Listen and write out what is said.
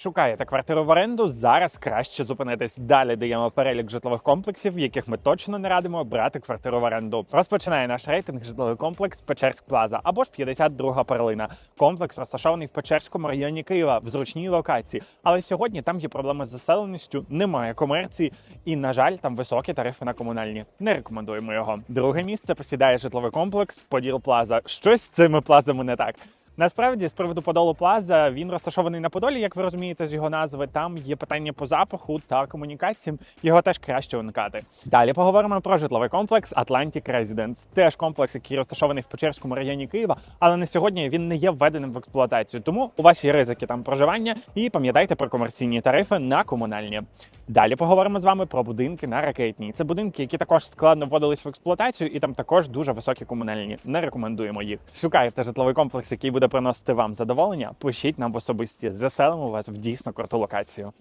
Шукаєте квартиру в оренду? Зараз краще зупинитись. Далі даємо перелік житлових комплексів, в яких ми точно не радимо брати квартиру в оренду. Розпочинає наш рейтинг житловий комплекс Печерськ Плаза або ж 52 перлина. Комплекс розташований в Печерському районі Києва в зручній локації. Але сьогодні там є проблеми з заселеністю, немає комерції, і на жаль, там високі тарифи на комунальні. Не рекомендуємо його. Друге місце посідає житловий комплекс Поділ Плаза. Щось з цими плазами не так. Насправді, з приводу Подолу Плаза, він розташований на Подолі, як ви розумієте з його назви. Там є питання по запаху та комунікаціям. Його теж краще уникати. Далі поговоримо про житловий комплекс Atlantic Residence. Теж комплекс, який розташований в Печерському районі Києва, але на сьогодні він не є введеним в експлуатацію. Тому у вас є ризики там проживання. І пам'ятайте про комерційні тарифи на комунальні. Далі поговоримо з вами про будинки на ракетній. Це будинки, які також складно вводились в експлуатацію, і там також дуже високі комунальні. Не рекомендуємо їх. Шукаєте житловий комплекс, який буде приносити вам задоволення. Пишіть нам в особисті. Заселимо вас в дійсно круту локацію.